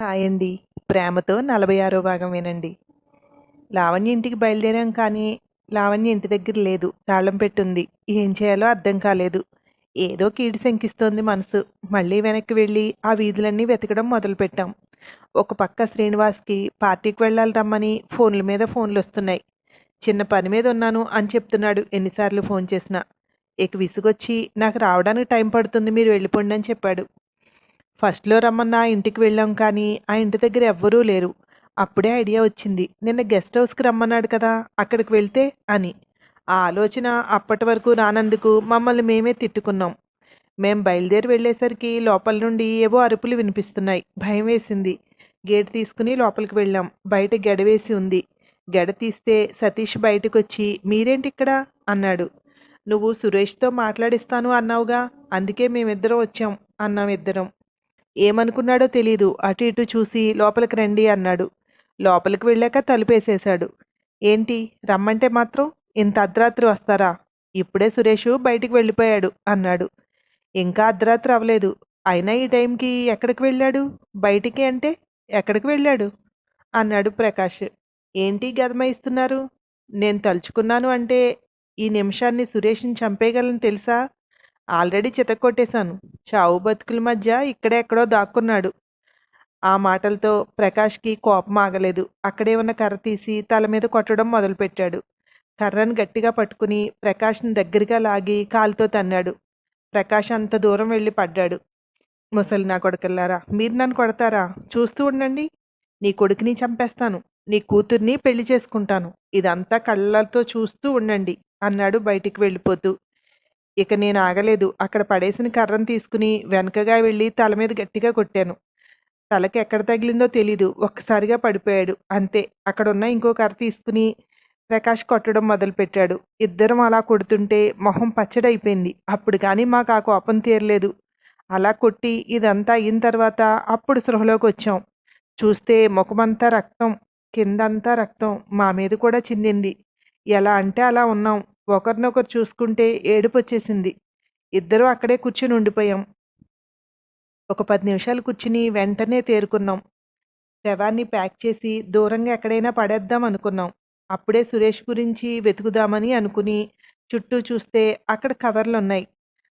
Hi అండి ప్రేమతో నలభై ఆరో భాగం వినండి. లావణ్య ఇంటికి బయలుదేరాం కానీ లావణ్య ఇంటి దగ్గర లేదు. తాళం పెట్టుంది. ఏం చేయాలో అర్థం కాలేదు. ఏదో కీడి శంకిస్తోంది మనసు. మళ్ళీ వెనక్కి వెళ్ళి ఆ వీధులన్నీ వెతకడం మొదలుపెట్టాం. ఒక పక్క శ్రీనివాస్కి పార్టీకి వెళ్ళాలి రమ్మని ఫోన్ల మీద ఫోన్లు వస్తున్నాయి చిన్న పని మీద ఉన్నాను అని చెప్తున్నాడు ఎన్నిసార్లు ఫోన్ చేసినా. ఇక విసుగొచ్చి నాకు రావడానికి టైం పడుతుంది మీరు వెళ్ళిపోండి అని చెప్పాడు. ఫస్ట్లో రమ్మన్న ఆ ఇంటికి వెళ్ళాం కానీ ఆ ఇంటి దగ్గర ఎవ్వరూ లేరు. అప్పుడే ఐడియా వచ్చింది. నిన్న గెస్ట్ హౌస్కి రమ్మన్నాడు కదా అక్కడికి వెళ్తే అని. ఆ ఆలోచన అప్పటి వరకు రానందుకు మమ్మల్ని మేమే తిట్టుకున్నాం. మేం బయలుదేరి వెళ్ళేసరికి లోపల నుండి ఏవో అరుపులు వినిపిస్తున్నాయి. భయం వేసింది. గేట్ తీసుకుని లోపలికి వెళ్ళాం. బయట గెడ వేసి ఉంది. గెడ తీస్తే సతీష్ బయటకు వచ్చి మీరేంటి ఇక్కడ? అన్నాడు. నువ్వు సురేష్తో మాట్లాడిస్తాను అన్నావుగా. అందుకే మేమిద్దరం వచ్చాం అన్నాం ఇద్దరం. ఏమనుకున్నాడో తెలీదు. అటు ఇటు చూసి లోపలికి రండి అన్నాడు. లోపలికి వెళ్ళాక తలుపేసేశాడు. ఏంటి? రమ్మంటే మాత్రం ఇంత అర్ధరాత్రి వస్తారా? ఇప్పుడే సురేష్ బయటికి వెళ్ళిపోయాడు అన్నాడు. ఇంకా అర్ధరాత్రి అవ్వలేదు. అయినా ఈ టైంకి ఎక్కడికి వెళ్ళాడు? బయటికి అంటే ఎక్కడికి వెళ్ళాడు? అన్నాడు ప్రకాష్. ఏంటి గదమాయిస్తున్నారు నేను తలుచుకున్నాను అంటే ఈ నిమిషాన్ని సురేష్ని చంపేయగలను తెలుసా? ఆల్రెడీ చితక్కొట్టేశాను చావు బతుకుల మధ్య ఇక్కడే ఎక్కడో దాక్కున్నాడు. ఆ మాటలతో ప్రకాష్కి కోపం ఆగలేదు. అక్కడే ఉన్న కర్ర తీసి తల మీద కొట్టడం మొదలుపెట్టాడు. కర్రను గట్టిగా పట్టుకుని ప్రకాష్ని దగ్గరగా లాగి కాలుతో తన్నాడు. ప్రకాష్ అంత దూరం వెళ్ళి పడ్డాడు. ముసలి నా కొడుకల్లారా మీరు నన్ను కొడతారా? చూస్తూ ఉండండి. నీ కొడుకుని చంపేస్తాను. నీ కూతుర్ని పెళ్ళి చేసుకుంటాను. ఇదంతా కళ్ళతో చూస్తూ ఉండండి అన్నాడు బయటికి వెళ్ళిపోతూ. ఇక నేను ఆగలేదు. అక్కడ పడేసిన కర్రను తీసుకుని వెనకగా వెళ్ళి తల మీద గట్టిగా కొట్టాను. తలకి ఎక్కడ తగిలిందో తెలీదు. ఒక్కసారిగా పడిపోయాడు. అంతే. అక్కడ ఉన్న ఇంకో కర్ర తీసుకుని ప్రకాష్ కొట్టడం మొదలుపెట్టాడు. ఇద్దరం అలా కొడుతుంటే మొహం పచ్చడైపోయింది. అప్పుడు కానీ మాకు ఆ కోపం తీరలేదు. అలా కొట్టి ఇదంతా అయిన తర్వాత అప్పుడు సృహలోకి వచ్చాం. చూస్తే ముఖమంతా రక్తం. కిందంతా రక్తం. మా మీద కూడా చిందింది. ఎలా అంటే అలా ఉన్నాం. ఒకరినొకరు చూసుకుంటే ఏడుపు వచ్చేసింది ఇద్దరూ అక్కడే కూర్చుని ఉండిపోయాం. ఒక పది నిమిషాలు కూర్చుని వెంటనే తేరుకున్నాం. శవాన్ని ప్యాక్ చేసి దూరంగా ఎక్కడైనా పడేద్దాం అనుకున్నాం. అప్పుడే సురేష్ గురించి వెతుకుదామని అనుకుని చుట్టూ చూస్తే అక్కడ కవర్లు ఉన్నాయి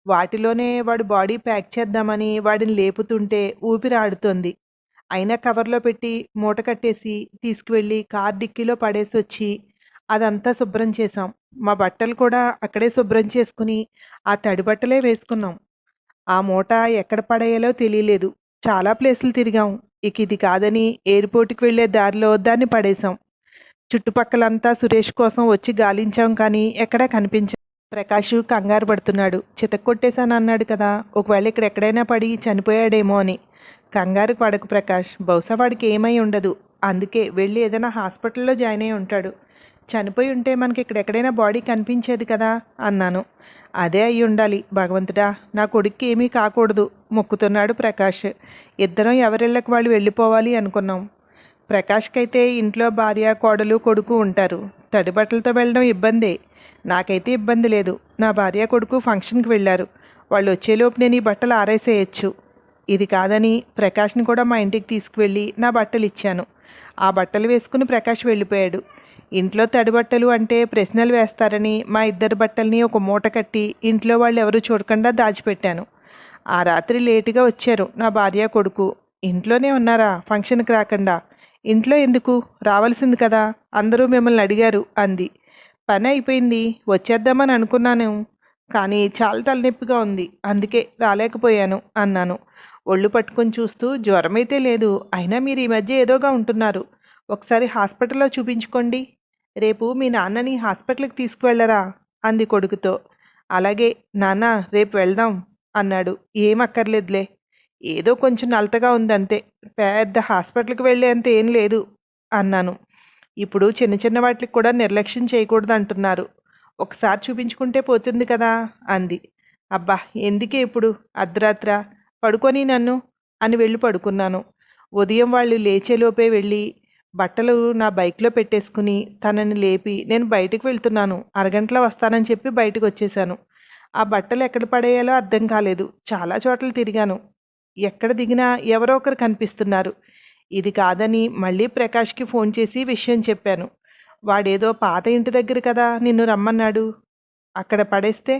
వాటిలోనే వాడు బాడీ ప్యాక్ చేద్దామని వాడిని లేపుతుంటే ఊపిరి ఆడుతోంది. అయినా కవర్లో పెట్టి మూట కట్టేసి తీసుకువెళ్ళి కార్ డిక్కీలో పడేసి వచ్చి అదంతా శుభ్రం చేసాం. మా బట్టలు కూడా అక్కడే శుభ్రం చేసుకుని ఆ తడి బట్టలే వేసుకున్నాం. ఆ మూట ఎక్కడ పడేయాలో తెలియలేదు. చాలా ప్లేసులు తిరిగాం. ఇక ఇది కాదని ఎయిర్పోర్ట్కి వెళ్ళే దారిలో దాన్ని పడేశాం చుట్టుపక్కలంతా సురేష్ కోసం వచ్చి గాలించాం కానీ ఎక్కడా కనిపించ ప్రకాష్ కంగారు పడుతున్నాడు. చితక్కొట్టేశాను అన్నాడు కదా ఒకవేళ ఇక్కడ ఎక్కడైనా పడి చనిపోయాడేమో అని. కంగారు పడకు ప్రకాష్. బహుశా వాడికి ఏమై ఉండదు. అందుకే వెళ్ళి ఏదైనా హాస్పిటల్లో జాయిన్ అయి ఉంటాడు. చనిపోయి ఉంటే మనకి ఇక్కడెక్కడైనా బాడీ కనిపించేది కదా అన్నాను. అదే అయి ఉండాలి భగవంతుడా నా కొడుక్కి ఏమీ కాకూడదు మొక్కుతున్నాడు ప్రకాష్. ఇద్దరం ఎవరిళ్ళకి వాళ్ళు వెళ్ళిపోవాలి అనుకున్నాం. ప్రకాష్కైతే ఇంట్లో భార్య కోడలు కొడుకు ఉంటారు. తడి బట్టలతో వెళ్ళడం ఇబ్బందే. నాకైతే ఇబ్బంది లేదు. నా భార్య కొడుకు ఫంక్షన్కి వెళ్ళారు. వాళ్ళు వచ్చేలోపు నేను ఈ బట్టలు ఆరేసేయచ్చు. ఇది కాదని ప్రకాష్ని కూడా మా ఇంటికి తీసుకువెళ్ళి నా బట్టలు ఇచ్చాను ఆ బట్టలు వేసుకుని ప్రకాష్ వెళ్ళిపోయాడు. ఇంట్లో తడి బట్టలు అంటే ప్రశ్నలు వేస్తారని మా ఇద్దరు బట్టల్ని ఒక మూట కట్టి ఇంట్లో వాళ్ళు ఎవరు చూడకుండా దాచిపెట్టాను. ఆ రాత్రి లేటుగా వచ్చారు నా భార్య కొడుకు. ఇంట్లోనే ఉన్నారా? ఫంక్షన్కి రాకుండా? ఇంట్లో ఎందుకు? రావాల్సింది కదా? అందరూ మిమ్మల్ని అడిగారు అంది. పని అయిపోయింది. వచ్చేద్దామని అనుకున్నాను. కానీ చాలా తలనొప్పిగా ఉంది. అందుకే రాలేకపోయాను అన్నాను. ఒళ్ళు పట్టుకొని చూస్తూ జ్వరం అయితే లేదు. అయినా మీరు ఈ మధ్య ఏదోగా ఉంటున్నారు. ఒకసారి హాస్పిటల్లో చూపించుకోండి. రేపు మీ నాన్నని హాస్పిటల్కి తీసుకువెళ్ళరా? అంది కొడుకుతో. అలాగే నాన్న రేపు వెళ్దాం అన్నాడు. ఏం అక్కర్లేదులే. ఏదో కొంచెం నలతగా ఉందంతే. పెద్ద హాస్పిటల్కి వెళ్ళేంత ఏం లేదు అన్నాను. ఇప్పుడు చిన్న చిన్న వాటికి కూడా నిర్లక్ష్యం చేయకూడదు అంటున్నారు ఒకసారి చూపించుకుంటే పోతుంది కదా అంది. అబ్బా ఎందుకే ఇప్పుడు? అర్ధరాత్ర. పడుకొని నన్ను అని వెళ్ళి పడుకున్నాను. ఉదయం వాళ్ళు లేచేలోపే వెళ్ళి బట్టలు నా బైక్లో పెట్టేసుకుని తనని లేపి నేను బయటకు వెళ్తున్నాను అరగంటలో వస్తానని చెప్పి బయటకు వచ్చేసాను ఆ బట్టలు ఎక్కడ పడేయాలో అర్థం కాలేదు. చాలా చోట్ల తిరిగాను. ఎక్కడ దిగినా ఎవరో ఒకరు కనిపిస్తున్నారు. ఇది కాదని మళ్ళీ ప్రకాష్కి ఫోన్ చేసి విషయం చెప్పాను. వాడేదో పాత ఇంటి దగ్గర కదా నిన్ను రమ్మన్నాడు. అక్కడ పడేస్తే?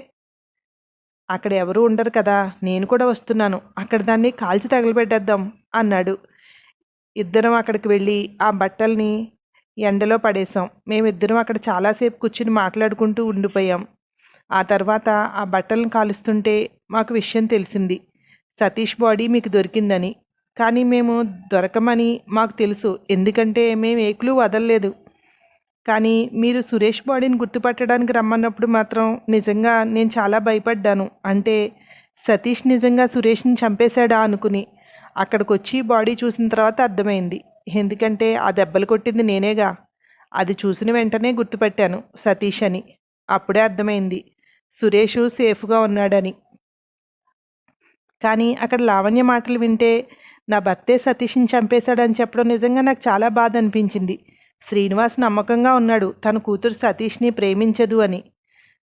అక్కడ ఎవరు ఉండరు కదా నేను కూడా వస్తున్నాను. అక్కడ దాన్ని కాల్చి తగలబెట్టేద్దాం అన్నాడు. ఇద్దరం అక్కడికి వెళ్ళి ఆ బట్టల్ని ఎండలో పడేసాం మేమిద్దరం అక్కడ చాలాసేపు కూర్చుని మాట్లాడుకుంటూ ఉండిపోయాం. ఆ తర్వాత ఆ బట్టలను కాలుస్తుంటే మాకు విషయం తెలిసింది. సతీష్ బాడీ మీకు దొరికిందని. కానీ మేము దొరకమని మాకు తెలుసు. ఎందుకంటే మేము ఏకులు వదలలేదు. కానీ మీరు సురేష్ బాడీని గుర్తుపట్టడానికి రమ్మన్నప్పుడు మాత్రం నిజంగా నేను చాలా భయపడ్డాను. అంటే సతీష్ నిజంగా సురేష్ని చంపేశాడా అనుకుని. అక్కడికి వచ్చి బాడీ చూసిన తర్వాత అర్థమైంది. ఎందుకంటే ఆ దెబ్బలు కొట్టింది నేనేగా. అది చూసిన వెంటనే గుర్తుపెట్టాను సతీష్ అని. అప్పుడే అర్థమైంది. సురేష్ సేఫ్గా ఉన్నాడని. కానీ అక్కడ లావణ్య మాటలు వింటే నా భర్తే సతీష్ని చంపేశాడని చెప్పడం నిజంగా నాకు చాలా బాధ అనిపించింది. శ్రీనివాస్ నమ్మకంగా ఉన్నాడు. తన కూతురు సతీష్ని ప్రేమించదు అని.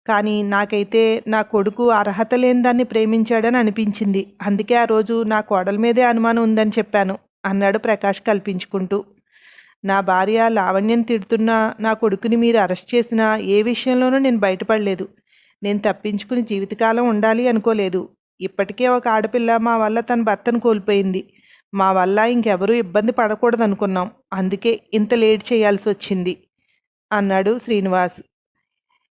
కానీ నాకైతే నా కొడుకు అర్హత లేని దాన్ని ప్రేమించాడని అనిపించింది. అందుకే ఆ రోజు నా కోడల మీదే అనుమానం ఉందని చెప్పాను అన్నాడు ప్రకాష్ కల్పించుకుంటూ. నా భార్య లావణ్యం తిడుతున్నా నా కొడుకుని మీరు అరెస్ట్ చేసినా ఏ విషయంలోనూ నేను బయటపడలేదు. నేను తప్పించుకుని జీవితకాలం ఉండాలి అనుకోలేదు. ఇప్పటికే ఒక ఆడపిల్ల మా వల్ల తన భర్తను కోల్పోయింది. మా వల్ల ఇంకెవరూ ఇబ్బంది పడకూడదనుకున్నాం. అందుకే ఇంత లేట్ చేయాల్సి వచ్చింది అన్నాడు శ్రీనివాస్.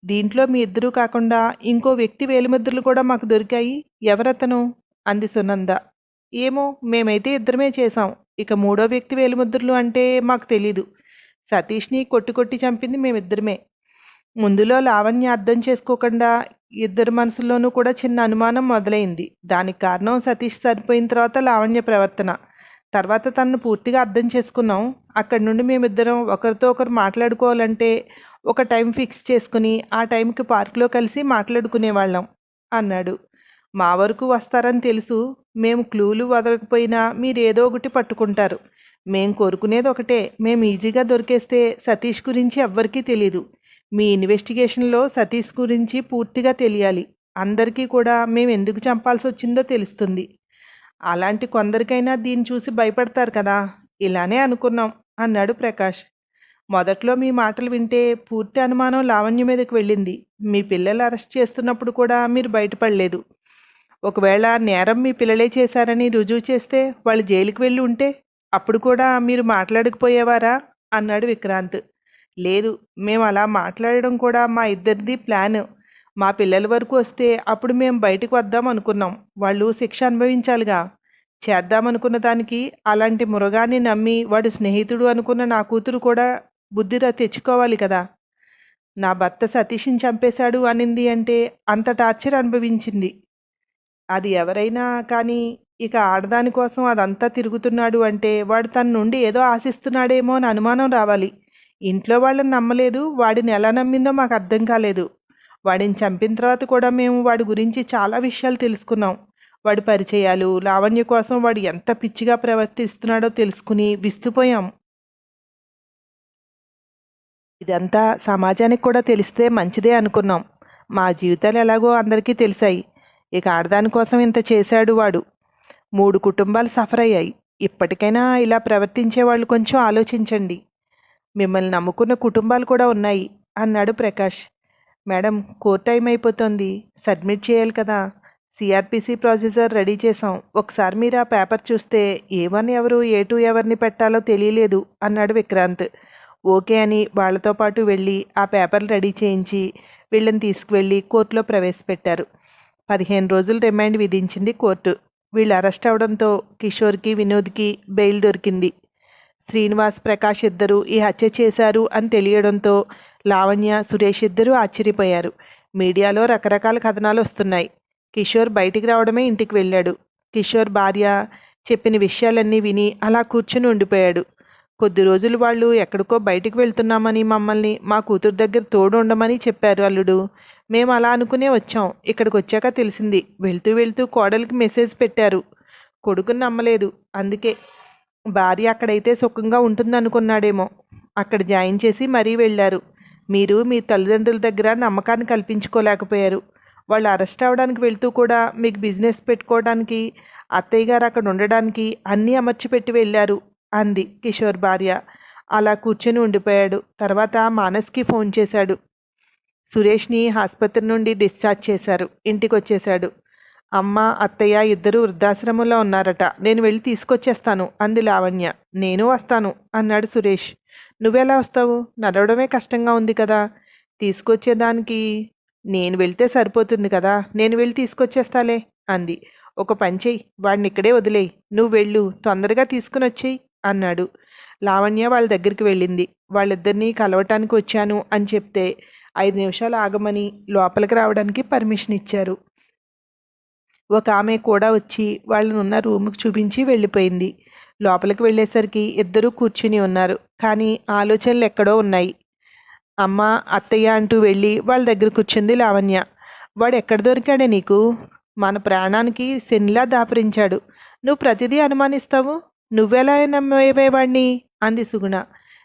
దీంట్లో మీ ఇద్దరూ కాకుండా ఇంకో వ్యక్తి వేలిముద్రలు కూడా మాకు దొరికాయి. ఎవరతను? అంది సునంద. ఏమో మేమైతే ఇద్దరమే చేశాం. ఇక మూడో వ్యక్తి వేలిముద్రలు అంటే మాకు తెలీదు. సతీష్ని కొట్టి కొట్టి చంపింది మేమిద్దరమే. ముందులో లావణ్య అర్థం చేసుకోకుండా ఇద్దరి మనసుల్లోనూ కూడా చిన్న అనుమానం మొదలైంది. దానికి కారణం సతీష్ సరిపోయిన తర్వాత లావణ్య ప్రవర్తన. తర్వాత తనను పూర్తిగా అర్థం చేసుకున్నాం. అక్కడి నుండి మేమిద్దరం ఒకరితో ఒకరు మాట్లాడుకోవాలంటే ఒక టైం ఫిక్స్ చేసుకుని ఆ టైంకి పార్క్లో కలిసి మాట్లాడుకునేవాళ్ళం అన్నాడు. మా వరకు వస్తారని తెలుసు. మేము క్లూలు వదలకపోయినా మీరు ఏదో ఒకటి పట్టుకుంటారు. మేం కోరుకునేది ఒకటే. మేము ఈజీగా దొరికేస్తే సతీష్ గురించి ఎవ్వరికీ తెలీదు. మీ ఇన్వెస్టిగేషన్లో సతీష్ గురించి పూర్తిగా తెలియాలి. అందరికీ కూడా మేము ఎందుకు చంపాల్సి వచ్చిందో తెలుస్తుంది. అలాంటి కొందరికైనా దీన్ని చూసి భయపడతారు కదా. ఇలానే అనుకున్నాం అన్నాడు ప్రకాష్. మొదట్లో మీ మాటలు వింటే పూర్తి అనుమానం లావణ్య మీదకి వెళ్ళింది. మీ పిల్లలు అరెస్ట్ చేస్తున్నప్పుడు కూడా మీరు బయటపడలేదు. ఒకవేళ నేరం మీ పిల్లలే చేశారని రుజువు చేస్తే వాళ్ళు జైలుకి వెళ్ళి ఉంటే అప్పుడు కూడా మీరు మాట్లాడకపోయేవారా? అన్నాడు విక్రాంత్. లేదు మేము అలా మాట్లాడడం కూడా మా ఇద్దరిది ప్లాన్. మా పిల్లల వరకు వస్తే అప్పుడు మేము బయటకు వద్దాం అనుకున్నాం. వాళ్ళు శిక్ష అనుభవించాలిగా. చేద్దామనుకున్న దానికి అలాంటి మురగాన్ని నమ్మి వాడు స్నేహితుడు అనుకున్న నా కూతురు కూడా బుద్ధిరా తెచ్చుకోవాలి కదా. నా భర్త సతీష్ని చంపేశాడు అనింది అంటే అంత టార్చర్ అనుభవించింది. అది ఎవరైనా కానీ ఇక ఆడదాని కోసం అదంతా తిరుగుతున్నాడు అంటే వాడు తన నుండి ఏదో ఆశిస్తున్నాడేమో అని అనుమానం రావాలి. ఇంట్లో వాళ్ళని నమ్మలేదు వాడిని ఎలా నమ్మిందో మాకు అర్థం కాలేదు. వాడిని చంపిన తర్వాత కూడా మేము వాడి గురించి చాలా విషయాలు తెలుసుకున్నాం. వాడి పరిచయాలు లావణ్య కోసం వాడు ఎంత పిచ్చిగా ప్రవర్తిస్తున్నాడో తెలుసుకుని విస్తుపోయాం. ఇదంతా సమాజానికి కూడా తెలిస్తే మంచిదే అనుకున్నాం. మా జీవితాలు ఎలాగో అందరికీ తెలిసాయి. ఇక ఆడదాని కోసం ఇంత చేశాడు వాడు. మూడు కుటుంబాలు సఫర్ అయ్యాయి. ఇప్పటికైనా ఇలా ప్రవర్తించే వాళ్ళు కొంచెం ఆలోచించండి. మిమ్మల్ని నమ్ముకున్న కుటుంబాలు కూడా ఉన్నాయి అన్నాడు ప్రకాష్. మేడం కోర్ట్ టైం అయిపోతుంది. సబ్మిట్ చేయాలి కదా. సిఆర్పిసి ప్రాసెసర్ రెడీ చేసాం ఒకసారి మీరు ఆ పేపర్ చూస్తే ఏ వన్ ఎవరు ఏ టూ ఎవరిని పెట్టాలో తెలియలేదు అన్నాడు విక్రాంత్. ఓకే అని వాళ్ళతో పాటు వెళ్ళి ఆ పేపర్లు రెడీ చేయించి వీళ్ళని తీసుకువెళ్ళి కోర్టులో ప్రవేశపెట్టారు. పదిహేను రోజులు రిమైండ్ విధించింది కోర్టు. వీళ్ళు అరెస్ట్ అవడంతో కిషోర్కి వినోద్కి బెయిల్ దొరికింది. శ్రీనివాస్ ప్రకాష్ ఇద్దరు ఈ హత్య చేశారు అని తెలియడంతో లావణ్య సురేష్ ఇద్దరూ ఆశ్చర్యపోయారు. మీడియాలో రకరకాల కథనాలు వస్తున్నాయి. కిషోర్ బయటికి రావడమే ఇంటికి వెళ్ళాడు. కిషోర్ భార్య చెప్పిన విషయాలన్నీ విని అలా కూర్చుని ఉండిపోయాడు. కొద్ది రోజులు వాళ్ళు ఎక్కడికో బయటికి వెళ్తున్నామని మమ్మల్ని మా కూతురు దగ్గర తోడు ఉండమని చెప్పారు అల్లుడు. మేము అలా అనుకునే వచ్చాం. ఇక్కడికి వచ్చాక తెలిసింది. వెళ్తూ వెళ్తూ కోడలికి మెసేజ్ పెట్టారు. కొడుకుని నమ్మలేదు. అందుకే భార్య అక్కడైతే సుఖంగా ఉంటుందనుకున్నాడేమో. అక్కడ జాయిన్ చేసి మరీ వెళ్ళారు. మీరు మీ తల్లిదండ్రుల దగ్గర నమ్మకాన్ని కల్పించుకోలేకపోయారు. వాళ్ళు అరెస్ట్ అవ్వడానికి వెళ్తూ కూడా మీకు బిజినెస్ పెట్టుకోవడానికి అత్తయ్య గారు అక్కడ ఉండడానికి అన్నీ అమర్చిపెట్టి వెళ్ళారు. అంది కిషోర్ భార్య. అలా కూర్చొని ఉండిపోయాడు. తర్వాత మానస్కి ఫోన్ చేశాడు. సురేష్ని ఆసుపత్రి నుండి డిశ్చార్జ్ చేశారు. ఇంటికి వచ్చేశాడు అమ్మ అత్తయ్య ఇద్దరు వృద్ధాశ్రమంలో ఉన్నారట. నేను వెళ్ళి తీసుకొచ్చేస్తాను అంది లావణ్య. నేను వస్తాను అన్నాడు సురేష్. నువ్వెలా వస్తావు? నడవడమే కష్టంగా ఉంది కదా. తీసుకొచ్చేదానికి నేను వెళ్తే సరిపోతుంది కదా. నేను వెళ్ళి తీసుకొచ్చేస్తాలే అంది. ఒక పని చెయ్యి. వాడిని ఇక్కడే వదిలేయి. నువ్వు వెళ్ళు. తొందరగా తీసుకుని వచ్చేయి. అన్నాడు. లావణ్య వాళ్ళ దగ్గరికి వెళ్ళింది. వాళ్ళిద్దరినీ కలవటానికి వచ్చాను అని చెప్తే ఐదు నిమిషాలు ఆగమని లోపలికి రావడానికి పర్మిషన్ ఇచ్చారు. ఒక ఆమె కూడా వచ్చి వాళ్ళనున్న రూమ్కి చూపించి వెళ్ళిపోయింది. లోపలికి వెళ్ళేసరికి ఇద్దరూ కూర్చుని ఉన్నారు. కానీ ఆలోచనలు ఎక్కడో ఉన్నాయి. అమ్మ అత్తయ్య అంటూ వెళ్ళి వాళ్ళ దగ్గర కూర్చుంది లావణ్య. వాడు ఎక్కడ దొరికాడే నీకు? మన ప్రాణానికి శనిలా దాపరించాడు. నువ్వు ప్రతిదీ అనుమానిస్తావు? నువ్వెలా నమ్మేవాడిని అంది సుగుణ.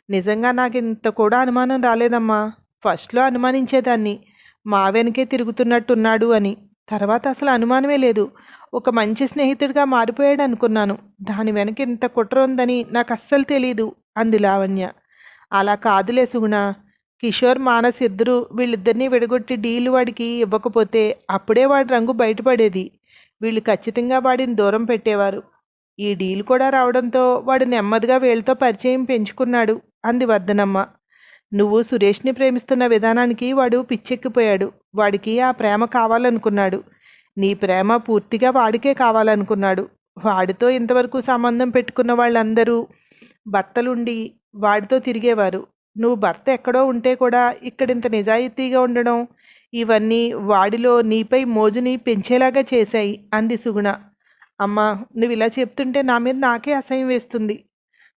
నిజంగా నాకు ఇంత కూడా అనుమానం రాలేదమ్మా. ఫస్ట్లో అనుమానించేదాన్ని. మా వెనకే తిరుగుతున్నట్టున్నాడు అని. తర్వాత అసలు అనుమానమే లేదు. ఒక మంచి స్నేహితుడిగా మారిపోయాడు అనుకున్నాను. దాని వెనక ఇంత కుట్ర ఉందని నాకు అస్సలు తెలియదు అంది లావణ్య. అలా కాదులే సుగుణ. కిషోర్ మానస్ ఇద్దరు వీళ్ళిద్దరినీ విడగొట్టి డీలు వాడికి ఇవ్వకపోతే అప్పుడే వాడి రంగు బయటపడేది. వీళ్ళు ఖచ్చితంగా వాడిని దూరం పెట్టేవారు. ఈ డీల్ కూడా రావడంతో వాడు నెమ్మదిగా వీళ్ళతో పరిచయం పెంచుకున్నాడు. అంది వర్ధనమ్మ నువ్వు సురేష్ని ప్రేమిస్తున్న విధానానికి వాడు పిచ్చెక్కిపోయాడు. వాడికి ఆ ప్రేమ కావాలనుకున్నాడు. నీ ప్రేమ పూర్తిగా వాడికే కావాలనుకున్నాడు. వాడితో ఇంతవరకు సంబంధం పెట్టుకున్న వాళ్ళందరూ భర్తలుండి వాడితో తిరిగేవారు. నువ్వు భర్త ఎక్కడో ఉంటే కూడా ఇక్కడింత నిజాయితీగా ఉండడం ఇవన్నీ వాడిలో నీపై మోజుని పెంచేలాగా చేశాయి అంది సుగుణ. అమ్మా నువ్వు ఇలా చెప్తుంటే నా మీద నాకే అసహ్యం వేస్తుంది.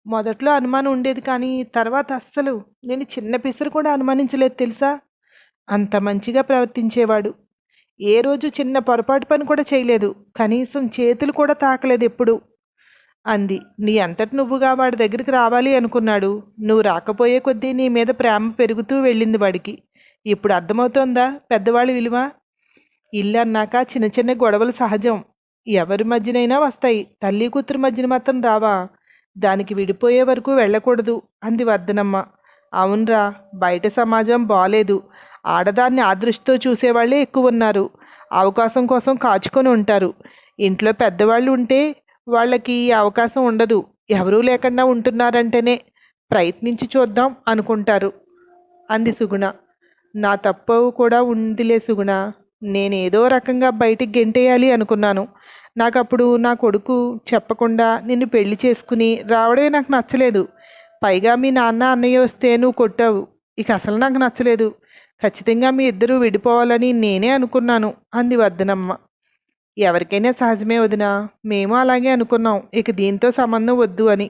మొదట్లో అనుమానం ఉండేది కానీ తర్వాత అస్సలు నేను చిన్న పిసరు కూడా అనుమానించలేదు తెలుసా? అంత మంచిగా ప్రవర్తించేవాడు. ఏ రోజు చిన్న పొరపాటు పని కూడా చేయలేదు. కనీసం చేతులు కూడా తాకలేదు ఎప్పుడు. అంది నీ అంతటి నువ్వుగా వాడి దగ్గరికి రావాలి అనుకున్నాడు. నువ్వు రాకపోయే కొద్దీ నీ మీద ప్రేమ పెరుగుతూ వెళ్ళింది వాడికి. ఇప్పుడు అర్థమవుతోందా? పెద్దవాళ్ళ విలువ? ఇల్లు అన్నాక చిన్న చిన్న గొడవలు సహజం. ఎవరి మధ్యనైనా వస్తాయి. తల్లి కూతురు మధ్యన మాత్రం రావా? దానికి విడిపోయే వరకు వెళ్ళకూడదు అంది వర్ధనమ్మ. అవునరా బయట సమాజం బాలేదు. ఆడదాన్ని ఆదృష్టితో చూసేవాళ్ళే ఎక్కువ ఉన్నారు అవకాశం కోసం కాచుకొని ఉంటారు. ఇంట్లో పెద్దవాళ్ళు ఉంటే వాళ్ళకి ఈ అవకాశం ఉండదు. ఎవరూ లేకుండా ఉంటున్నారంటేనే ప్రయత్నించి చూద్దాం అనుకుంటారు అంది సుగుణ. నా తప్పు కూడా ఉందిలే సుగుణ. నేనేదో రకంగా బయటికి గెంటేయాలి అనుకున్నాను. నాకు అప్పుడు నా కొడుకు చెప్పకుండా నిన్ను పెళ్ళి చేసుకుని రావడమే నాకు నచ్చలేదు. పైగా మీ నాన్న అన్నయ్య వస్తే నువ్వు కొట్టావు. ఇక అసలు నాకు నచ్చలేదు. ఖచ్చితంగా మీ ఇద్దరూ విడిపోవాలని నేనే అనుకున్నాను అంది వద్దనమ్మ. ఎవరికైనా సహజమే వదినా. మేము అలాగే అనుకున్నాం. ఇక దీంతో సంబంధం వద్దు అని.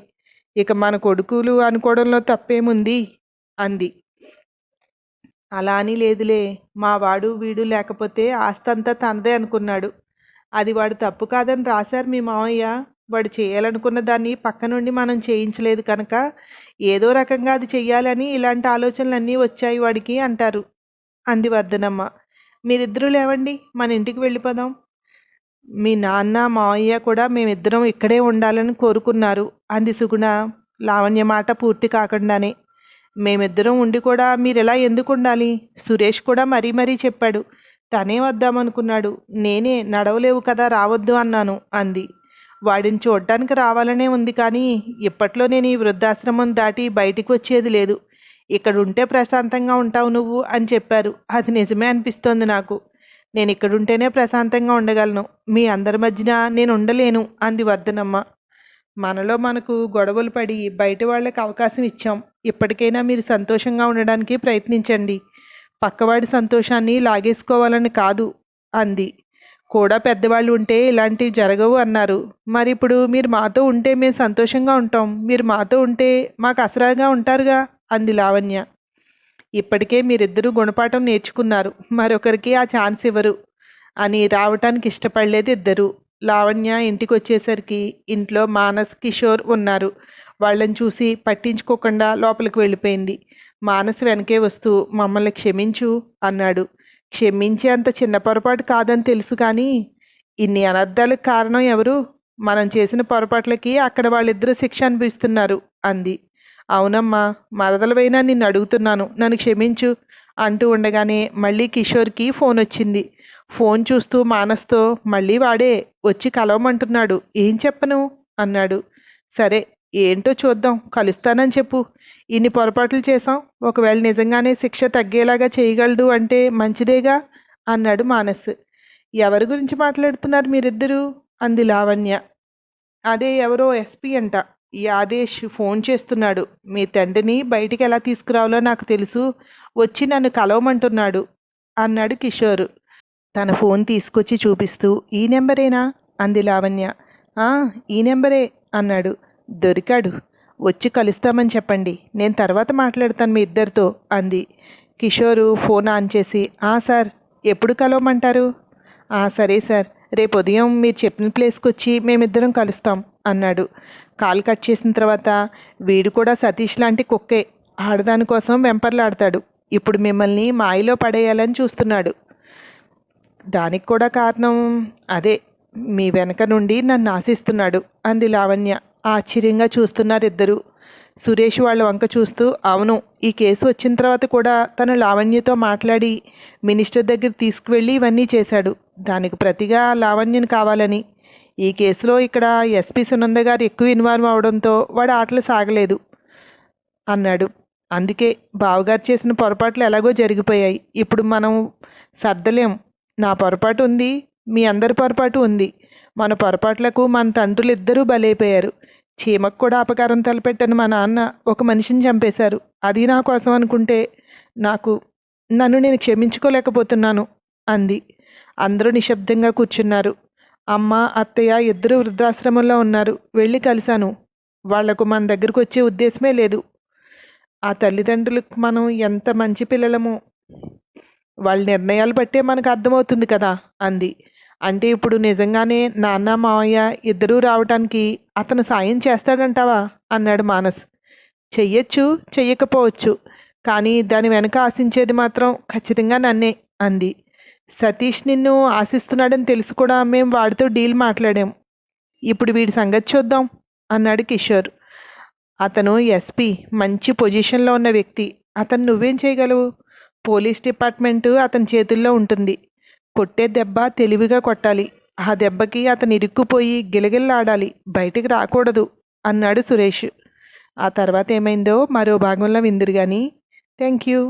ఇక మన కొడుకులు అనుకోవడంలో తప్పేముంది? అంది. అలా అని లేదులే. మా వాడు వీడు లేకపోతే ఆస్తంతా తనదే అనుకున్నాడు. అది వాడు తప్పు కాదని రాశారు మీ మామయ్య వాడు చేయాలనుకున్న దాన్ని పక్క నుండి మనం చేయించలేదు కనుక ఏదో రకంగా అది చెయ్యాలని ఇలాంటి ఆలోచనలన్నీ వచ్చాయి వాడికి అంటారు. అంది వర్ధనమ్మ. మీరిద్దరూ లేవండి మన ఇంటికి వెళ్ళిపోదాం. మీ నాన్న మావయ్య కూడా మేమిద్దరం ఇక్కడే ఉండాలని కోరుకున్నారు అంది సుగుణ. లావణ్య మాట పూర్తి కాకుండానే. మేమిద్దరం ఉండి కూడా మీరు ఎలా ఎందుకు ఉండాలి? సురేష్ కూడా మరీ మరీ చెప్పాడు. తనే వద్దామనుకున్నాడు. నేనే నడవలేవు కదా రావద్దు అన్నాను అంది. వాడిని చూడటానికి రావాలనే ఉంది కానీ ఇప్పట్లో నేను ఈ వృద్ధాశ్రమం దాటి బయటికి వచ్చేది లేదు. ఇక్కడ ఉంటే ప్రశాంతంగా ఉంటావు నువ్వు అని చెప్పారు. అది నిజమే అనిపిస్తోంది నాకు. నేను ఇక్కడుంటేనే ప్రశాంతంగా ఉండగలను. మీ అందరి మధ్యన నేను ఉండలేను అంది వర్ధనమ్మ. మనలో మనకు గొడవలు పడి బయట వాళ్ళకి అవకాశం ఇచ్చాం. ఇప్పటికైనా మీరు సంతోషంగా ఉండడానికి ప్రయత్నించండి. పక్కవాడి సంతోషాన్ని లాగేసుకోవాలని కాదు అంది. కూడా పెద్దవాళ్ళు ఉంటే ఇలాంటివి జరగవు అన్నారు. మరి ఇప్పుడు మీరు మాతో ఉంటే మేము సంతోషంగా ఉంటాం. మీరు మాతో ఉంటే మాకు అసరాగా ఉంటారుగా? అంది లావణ్య. ఇప్పటికే మీరిద్దరూ గుణపాఠం నేర్చుకున్నారు. మరొకరికి ఆ ఛాన్స్ ఇవ్వరు. అని రావటానికి ఇష్టపడలేదు ఇద్దరు. లావణ్య ఇంటికి వచ్చేసరికి ఇంట్లో మానస్ కిషోర్ ఉన్నారు. వాళ్ళని చూసి పట్టించుకోకుండా లోపలికి వెళ్ళిపోయింది. మానస్ వెనకే వస్తూ మమ్మల్ని క్షమించు అన్నాడు. క్షమించే అంత చిన్న పొరపాటు కాదని తెలుసు కానీ ఇన్ని అనర్థాలకు కారణం ఎవరు? మనం చేసిన పొరపాట్లకి అక్కడ వాళ్ళిద్దరూ శిక్ష అనిపిస్తున్నారు అంది. అవునమ్మా మరదలవైనా నిన్ను అడుగుతున్నాను. నన్ను క్షమించు అంటూ ఉండగానే మళ్ళీ కిషోర్కి ఫోన్ వచ్చింది. ఫోన్ చూస్తూ మానస్తో మళ్ళీ వాడే వచ్చి కలవమంటున్నాడు. ఏం చెప్పను? అన్నాడు. సరే ఏంటో చూద్దాం. కలుస్తానని చెప్పు. ఇన్ని పొరపాట్లు చేశాం ఒకవేళ నిజంగానే శిక్ష తగ్గేలాగా చేయగలడు అంటే మంచిదేగా? అన్నాడు మానస్. ఎవరి గురించి మాట్లాడుతున్నారు మీరిద్దరూ? అంది లావణ్య. అదే ఎవరో ఎస్పీ అంట. ఈ ఆదేశ్ ఫోన్ చేస్తున్నాడు. మీ తండ్రిని బయటికి ఎలా తీసుకురావాలో నాకు తెలుసు. వచ్చి నన్ను కలవమంటున్నాడు అన్నాడు కిషోర్. తన ఫోన్ తీసుకొచ్చి చూపిస్తూ ఈ నెంబరేనా? అంది లావణ్య. ఈ నెంబరే అన్నాడు. దొరికాడు. వచ్చి కలుస్తామని చెప్పండి. నేను తర్వాత మాట్లాడతాను మీ ఇద్దరితో అంది. కిషోరు ఫోన్ ఆన్ చేసి ఆ సార్ ఎప్పుడు కలవమంటారు? "ఆ, సరే సార్. రేపు ఉదయం మీరు చెప్పిన ప్లేస్కి వచ్చి మేమిద్దరం కలుస్తాం అన్నాడు. కాల్ కట్ చేసిన తర్వాత వీడు కూడా సతీష్ లాంటి కుక్కే. ఆడదాని కోసం వెంపర్లాడతాడు. ఇప్పుడు మిమ్మల్ని మాయలో పడేయాలని చూస్తున్నాడు. దానికి కూడా కారణం అదే. మీ వెనక నుండి నన్ను ఆశిస్తున్నాడు అంది లావణ్య. ఆశ్చర్యంగా చూస్తున్నారు ఇద్దరు సురేష్ వాళ్ళ వంక చూస్తూ అవును ఈ కేసు వచ్చిన తర్వాత కూడా తను లావణ్యతో మాట్లాడి మినిస్టర్ దగ్గర తీసుకువెళ్ళి ఇవన్నీ చేశాడు. దానికి ప్రతిగా లావణ్యను కావాలని. ఈ కేసులో ఇక్కడ ఎస్పీ సునంద గారు ఎక్కువ ఇన్వాల్వ్ అవడంతో వాడు ఆటలు సాగలేదు అన్నాడు. అందుకే బావగారు చేసిన పొరపాట్లు ఎలాగో జరిగిపోయాయి. ఇప్పుడు మనం సర్దలేం. నా పొరపాటు ఉంది మీ అందరి పొరపాటు ఉంది. మన పొరపాట్లకు మన తండ్రులు ఇద్దరూ బలైపోయారు. చీమకు కూడా అపకారం తలపెట్టని మా నాన్న ఒక మనిషిని చంపేశారు. అది నా కోసం అనుకుంటే నాకు నన్ను నేను క్షమించుకోలేకపోతున్నాను అంది. అందరూ నిశ్శబ్దంగా కూర్చున్నారు. అమ్మ అత్తయ్య ఇద్దరు వృద్ధాశ్రమంలో ఉన్నారు. వెళ్ళి కలిశాను. వాళ్ళకు మన దగ్గరకు వచ్చే ఉద్దేశమే లేదు. ఆ తల్లిదండ్రులకు మనం ఎంత మంచి పిల్లలమో? వాళ్ళ నిర్ణయాలు బట్టే మనకు అర్థమవుతుంది కదా అంది. అంటే ఇప్పుడు నిజంగానే నాన్న మావయ్య ఇద్దరూ రావటానికి అతను సాయం చేస్తాడంటావా? అన్నాడు మానస్. చెయ్యొచ్చు చెయ్యకపోవచ్చు. కానీ దాని వెనక ఆశించేది మాత్రం ఖచ్చితంగా నన్నే అంది. సతీష్ నిన్ను ఆశిస్తున్నాడని తెలిసి కూడా మేము వాడితో డీల్ మాట్లాడాం. ఇప్పుడు వీడి సంగతి చూద్దాం అన్నాడు కిషోర్. అతను ఎస్పీ మంచి పొజిషన్లో ఉన్న వ్యక్తి. అతను నువ్వేం చేయగలవు? పోలీస్ డిపార్ట్మెంటు అతని చేతుల్లో ఉంటుంది. కొట్టే దెబ్బ తెలివిగా కొట్టాలి. ఆ దెబ్బకి అతను ఇరుక్కుపోయి గిలగిల్లాడాలి. బయటికి రాకూడదు అన్నాడు సురేష్. ఆ తర్వాత ఏమైందో మరో భాగంలో విందురు కానీ థ్యాంక్ యూ